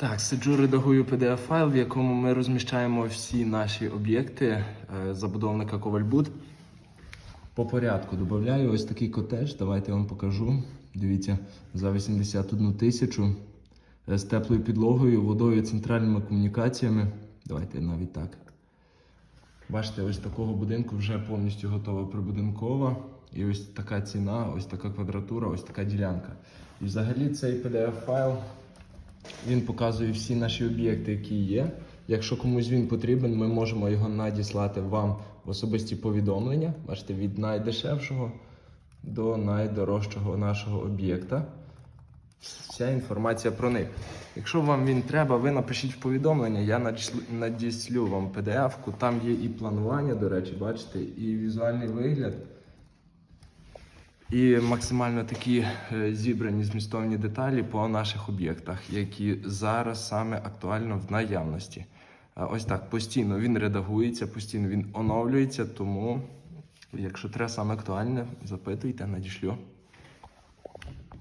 Так, сиджу, редагую PDF-файл, в якому ми розміщаємо всі наші об'єкти е, забудовника Ковальбуд. По порядку додаю ось такий котедж. Давайте я вам покажу. Дивіться, за 81 тисячу е, з теплою підлогою, водою, центральними комунікаціями. Давайте навіть так. Бачите, ось такого будинку вже повністю готова прибудинкова. І ось така ціна, ось така квадратура, ось така ділянка. І взагалі цей PDF-файл він показує всі наші об'єкти, які є. Якщо комусь він потрібен, ми можемо його надіслати вам в особисті повідомлення. Бачите, від найдешевшого до найдорожчого нашого об'єкта. Вся інформація про них. Якщо вам він треба, ви напишіть в повідомлення, я надіслю вам PDF-ку. Там є і планування, до речі, бачите, і візуальний вигляд. І максимально такі е, зібрані змістовні деталі по наших об'єктах, які зараз саме актуально в наявності. Е, Ось так постійно він редагується, постійно він оновлюється. Тому, якщо треба саме актуальне, запитуйте, надішлю.